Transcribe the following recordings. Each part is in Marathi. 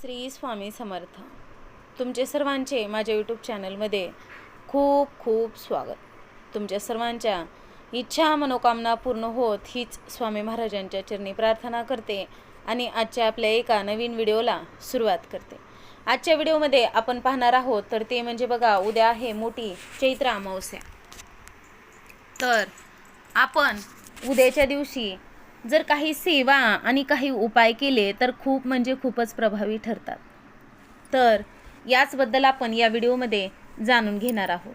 श्री स्वामी समर्थ. तुमचे सर्वांचे माझ्या यूट्यूब चॅनलमध्ये खूप खूप स्वागत. तुमच्या सर्वांच्या इच्छा मनोकामना पूर्ण होत हीच स्वामी महाराजांच्या चरणी प्रार्थना करते आणि आजच्या आपल्या एका नवीन व्हिडिओला सुरुवात करते. आजच्या व्हिडिओमध्ये आपण पाहणार आहोत तर ते म्हणजे बघा उद्या आहे मोठी चैत्र अमावस्या. तर आपण उद्याच्या दिवशी जर काही सेवा आणि काही उपाय केले तर खूप म्हणजे खूपच प्रभावी ठरतात. तर याचबद्दल आपण या व्हिडिओमध्ये जाणून घेणार आहोत.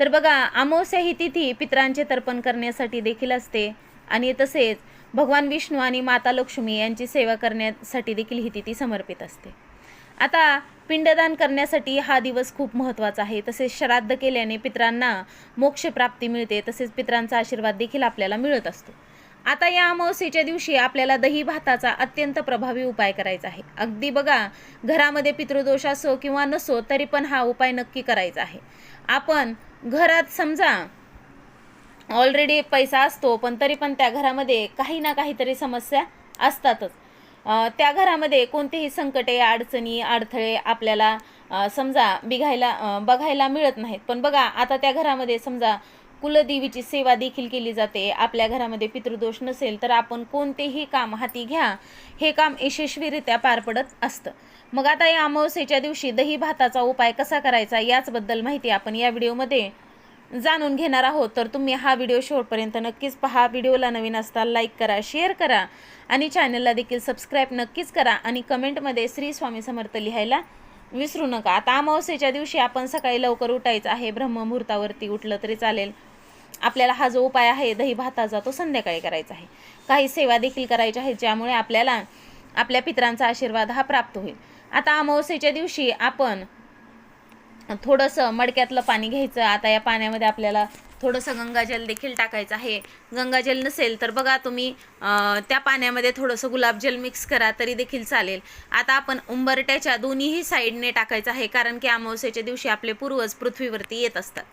तर बघा अमावस्या ही तिथी पितरांचे तर्पण करण्यासाठी देखील असते आणि तसेच भगवान विष्णू आणि माता लक्ष्मी यांची सेवा करण्यासाठी देखील ही तिथी समर्पित असते. आता पिंडदान करण्यासाठी हा दिवस खूप महत्त्वाचा आहे. तसेच श्राद्ध केल्याने पित्रांना मोक्षप्राप्ती मिळते. तसेच पितरांचा आशीर्वाद देखील आपल्याला मिळत असतो. आता या अमावस्येच्या दिवशी आपल्याला दही भाताचा अत्यंत प्रभावी उपाय करायचा आहे. अगदी बघा घरामध्ये पितृदोष असो किंवा नसो तरी पण हा उपाय नक्की करायचा आहे. आपण घरात समजा ऑलरेडी पैसा असतो पण तरी पण त्या घरामध्ये काही ना काहीतरी समस्या असतातच. त्या घरामध्ये कोणतेही संकटे अडचणी अडथळे आपल्याला समजा बिघायला बघायला मिळत नाहीत. पण बघा आता त्या घरामध्ये समजा कुलदेवीची सेवा देखील केली जाते. आपल्या घरामध्ये पितृदोष नसेल तर आपण कोणतेही काम हाती घ्या. हे काम यशस्वीरित्या पार पडत असतं. मग आता या अमावस्येच्या दिवशी दही भाताचा उपाय कसा करायचा याचबद्दल माहिती आपण या व्हिडिओमध्ये जाणून घेणार आहोत. तर तुम्ही हा व्हिडिओ शेवटपर्यंत नक्कीच पहा. व्हिडिओला नवीन असता लाईक करा शेअर करा आणि चॅनलला देखील सबस्क्राईब नक्कीच करा आणि कमेंटमध्ये श्री स्वामी समर्थ लिहायला विसरू नका. आता अमावस्येच्या दिवशी आपण सकाळी लवकर उठायचं आहे. ब्रह्ममुहूर्तावरती उठलं तरी चालेल. आपल्याला हा जो उपाय आहे दही भाताचा तो संध्याकाळी करायचा आहे. काही सेवा देखील करायच्या आहेत ज्यामुळे आपल्याला आपल्या पितरांचा आशीर्वाद हा प्राप्त होईल. आता अमावस्येच्या दिवशी आपण थोडंसं मडक्यातलं पाणी घ्यायचं. आता या पाण्यामध्ये आपल्याला थोडंसं गंगाजल देखील टाकायचं आहे. गंगाजल नसेल तर बघा तुम्ही त्या पाण्यामध्ये थोडंसं गुलाबजल मिक्स करा तरी देखील चालेल. आता आपण उंबरट्याच्या दोन्हीही साईडने टाकायचं आहे कारण की अमावस्येच्या दिवशी आपले पूर्वज पृथ्वीवरती येत असतात.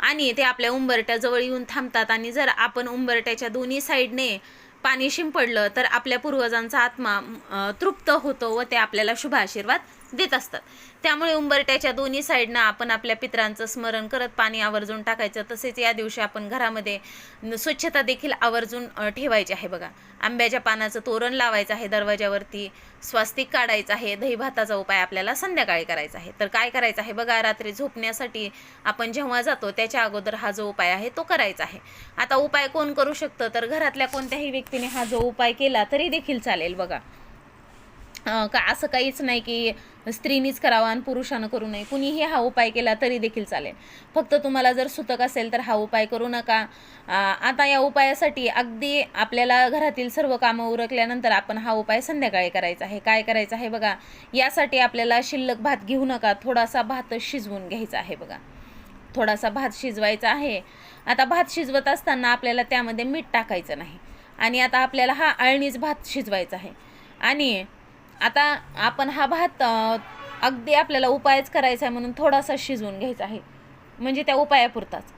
आणि ते आपल्या उंबरट्याजवळ येऊन थांबतात. आणि जर आपण उंबरट्याच्या दोन्ही साईडने पाणी शिंपडलं तर आपल्या पूर्वजांचा आत्मा तृप्त होतो व ते आपल्याला शुभ आशीर्वाद देत असतात. त्यामुळे उंबरट्याच्या दोन्ही साईडनं आपण आपल्या पितरांचं स्मरण करत पाणी आवर्जून टाकायचं. तसेच या दिवशी आपण घरामध्ये स्वच्छता देखील आवर्जून ठेवायची आहे बघा. आंब्याच्या पानाचं तोरण लावायचं आहे दरवाज्यावरती. स्वास्तिक काढायचं आहे. दहीभाताचा उपाय आपल्याला संध्याकाळी करायचा आहे. तर काय करायचं आहे बघा रात्री झोपण्यासाठी आपण जेव्हा जातो त्याच्या अगोदर हा जो उपाय आहे तो करायचा आहे. आता उपाय कोण करू शकतं? तर घरातल्या कोणत्याही व्यक्तीने हा जो उपाय केला तरी देखील चालेल बघा. का असं काहीच नाही की स्त्रीनीच करावा आणि पुरुषानं करू नये. कुणीही हा उपाय केला तरी देखील चालेल. फक्त तुम्हाला जर सुतक असेल तर हा उपाय करू नका. आता या उपायासाठी अगदी आपल्याला घरातील सर्व कामं उरकल्यानंतर आपण हा उपाय संध्याकाळी करायचा आहे. काय करायचं आहे बघा? यासाठी आपल्याला शिल्लक भात घेऊ नका. थोडासा भात शिजवून घ्यायचा आहे बघा. थोडासा भात शिजवायचा आहे. आता भात शिजवत असताना आपल्याला त्यामध्ये मीठ टाकायचं नाही. आणि आता आपल्याला हा अळणीच भात शिजवायचा आहे. आणि आता आपण हा भात अगदी आपल्याला उपायच करायचा आहे म्हणून थोडासा शिजवून घ्यायचा आहे. म्हणजे त्या उपायापुरताच.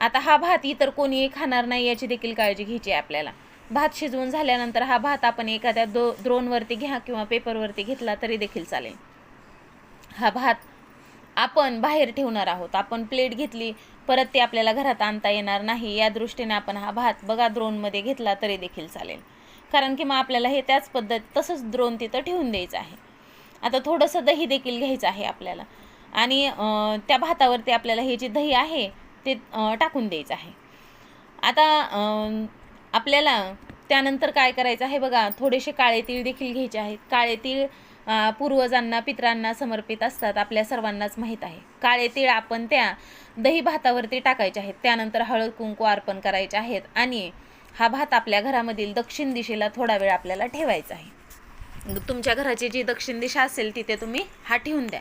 आता हा भात इतर कोणीही खाणार नाही याची देखील काळजी घ्यायची आहे आपल्याला. भात शिजवून झाल्यानंतर हा भात आपण एखाद्या दो द्रोणवरती घ्या किंवा पेपरवरती घेतला तरी देखील चालेल. हा भात आपण बाहेर ठेवणार आहोत. आपण प्लेट घेतली परत ते आपल्याला घरात आणता येणार नाही. या दृष्टीने आपण हा भात बघा द्रोणमध्ये घेतला तरी देखील चालेल. कारण की मग आपल्याला हे त्याच पद्धत तसंच द्रोण तिथं ठेवून द्यायचं आहे. आता थोडंसं दही देखील घ्यायचं आहे आपल्याला. आणि त्या भातावरती आपल्याला हे जे दही आहे ते टाकून द्यायचं आहे. आता आपल्याला त्यानंतर काय करायचं आहे बघा थोडेसे काळे तीळ देखील घ्यायचे आहेत. काळे तीळ पूर्वजांना पित्रांना समर्पित असतात आपल्या सर्वांनाच माहीत आहे. काळे तीळ आपण त्या दही भातावरती टाकायचे आहेत. त्यानंतर हळद कुंकू अर्पण करायचे आहेत. आणि हा भात आपल्या घरामधील दक्षिण दिशेला थोडा वेळ आपल्याला ठेवायचा आहे. तुमच्या घराची जी दक्षिण दिशा असेल तिथे तुम्ही हा ठेवून द्या.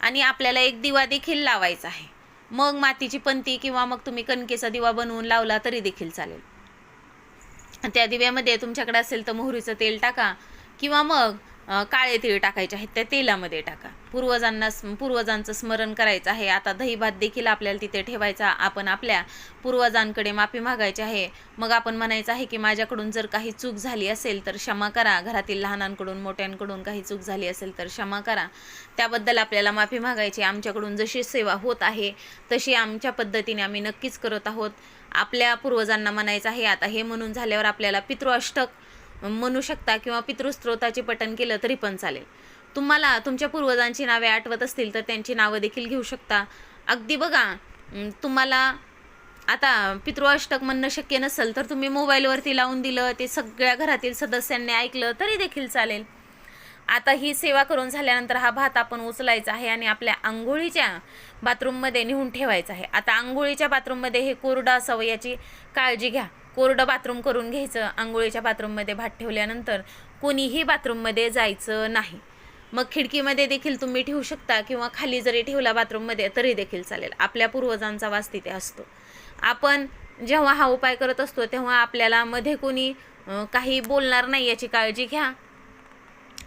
आणि आपल्याला एक दिवा देखील लावायचा आहे. मग मातीची पंती किंवा मग तुम्ही कणकेचा दिवा बनवून लावला तरी देखील चालेल. त्या दिव्यामध्ये तुमच्याकडे असेल तर मोहरीचं तेल टाका किंवा मग काळे तीळ टाकायचे आहेत त्या तेलामध्ये टाका. पूर्वजांना स्म- पूर्वजांचं स्मरण करायचं आहे. आता दही भात देखील आपल्याला तिथे ठेवायचा आपण आपल्या पूर्वजांकडे माफी मागायची आहे. मग आपण म्हणायचं आहे की माझ्याकडून जर काही चूक झाली असेल तर क्षमा करा. घरातील लहानांकडून मोठ्यांकडून काही चूक झाली असेल तर क्षमा करा. त्याबद्दल आपल्याला माफी मागायची आमच्याकडून जशी सेवा होत आहे तशी आमच्या पद्धतीने आम्ही नक्कीच करत आहोत. आपल्या पूर्वजांना म्हणायचं आहे आता हे म्हणून झाल्यावर आपल्याला पितृअष्टक म्हणू शकता किंवा पितृस्त्रोताचे पठण केलं तरी पण चालेल. तुम्हाला तुमच्या पूर्वजांची नावे आठवत असतील तर त्यांची नावं देखील घेऊ शकता. अगदी बघा तुम्हाला आता पितृअष्टक म्हणणं शक्य नसेल तर तुम्ही मोबाईलवरती लावून दिलं ते सगळ्या घरातील सदस्यांनी ऐकलं तरी देखील चालेल. आता ही सेवा करून झाल्यानंतर हा भात आपण उचलायचा आहे आणि आपल्या आंघोळीच्या बाथरूममध्ये नेऊन ठेवायचा आहे. आता आंघोळीच्या बाथरूममध्ये हे कोरडं असावं याची काळजी घ्या. कोरडं बाथरूम करून घ्यायचं आंघोळीच्या बाथरूममध्ये भात ठेवल्यानंतर कोणीही बाथरूममध्ये जायचं नाही. मग खिडकीमध्ये देखील तुम्ही ठेवू शकता किंवा खाली जरी ठेवला बाथरूममध्ये तरी देखील चालेल. आपल्या पूर्वजांचा वास तिथे असतो. आपण जेव्हा हा उपाय करत असतो तेव्हा आपल्याला मध्ये कोणी काही बोलणार नाही याची काळजी घ्या.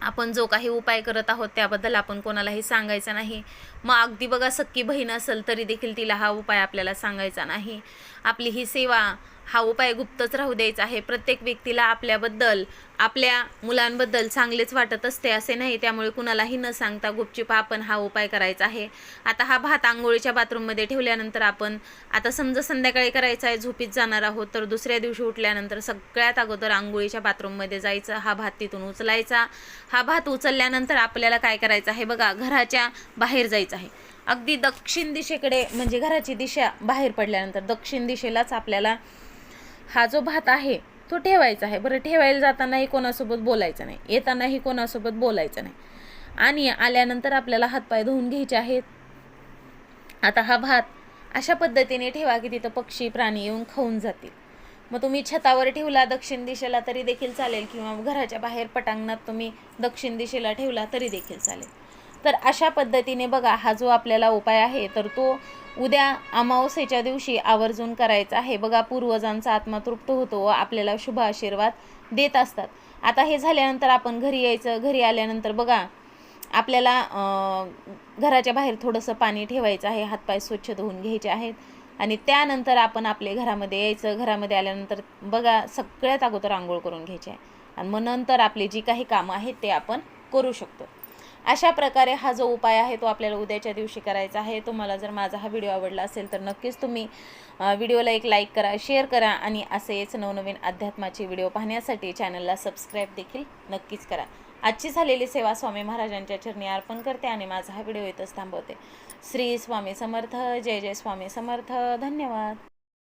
आपण जो काही उपाय करत आहोत त्याबद्दल आपण कोणालाही सांगायचं नाही. मग अगदी बघा सक्की बहीण असेल तरी देखील तिला हा उपाय आपल्याला सांगायचा नाही. आपली ही सेवा हा उपाय गुप्तच राहू द्यायचा आहे. प्रत्येक व्यक्तीला आपल्याबद्दल आपल्या मुलांबद्दल चांगलेच वाटत असते असे नाही. त्यामुळे कुणालाही न सांगता गुपचूप आपण हा उपाय करायचा आहे. आता हा भात आंघोळीच्या बाथरूममध्ये ठेवल्यानंतर आपण आता समजा संध्याकाळी करायचा आहे झोपीत जाणार आहोत तर दुसऱ्या दिवशी उठल्यानंतर सगळ्यात अगोदर आंघोळीच्या बाथरूममध्ये जायचं हा भात तिथून उचलायचा. हा भात उचलल्यानंतर आपल्याला काय करायचं आहे बघा घराच्या बाहेर जायचं आहे. अगदी दक्षिण दिशेकडे म्हणजे घराची दिशा बाहेर पडल्यानंतर दक्षिण दिशेलाच आपल्याला हा जो भात आहे तो ठेवायचा आहे. बरं ठेवायला जातानाही कोणासोबत बोलायचं नाही. येतानाही कोणासोबत बोलायचं नाही. आणि आल्यानंतर आपल्याला हातपाय धुवून घ्यायचे आहेत. आता हा भात अशा पद्धतीने ठेवा की तिथं पक्षी प्राणी येऊन खाऊन जातील. मग तुम्ही छतावर ठेवला दक्षिण दिशेला तरी देखील चालेल किंवा घराच्या बाहेर पटांगणात तुम्ही दक्षिण दिशेला ठेवला तरी देखील चालेल. तर अशा पद्धतीने बघा हा जो आपल्याला उपाय आहे तर तो उद्या अमावस्येच्या दिवशी आवर्जून करायचा आहे. बघा पूर्वजांचा आत्मा तृप्त होतो व आपल्याला शुभ आशीर्वाद देत असतात. आता हे झाल्यानंतर आपण घरी यायचं घरी आल्यानंतर बघा आपल्याला घराच्या बाहेर थोडंसं पाणी ठेवायचं आहे हातपाय स्वच्छ धुवून घ्यायचे आहेत. आणि त्यानंतर आपण आपले घरामध्ये यायचं घरामध्ये आल्यानंतर बघा सगळ्यात अगोदर आंघोळ करून घ्यायची आहे. आणि मग नंतर आपले जी काही कामं आहेत ते आपण करू शकतो. अशा प्रकारे हा जो उपाय आहे तो आपल्याला उद्याच्या दिवशी करायचा आहे. तुम्हाला जर माझा हा व्हिडिओ आवडला असेल तर नक्कीच तुम्ही व्हिडिओला एक लाईक करा शेअर करा आणि असेच नवनवीन अध्यात्माचे व्हिडिओ पाहण्यासाठी चॅनलला सबस्क्राईब देखील नक्कीच करा. आजची झालेली सेवा स्वामी महाराजांच्या चरणी अर्पण करते आणि माझा हा व्हिडिओ इथंच थांबवते. श्री स्वामी समर्थ जय जय स्वामी समर्थ. धन्यवाद.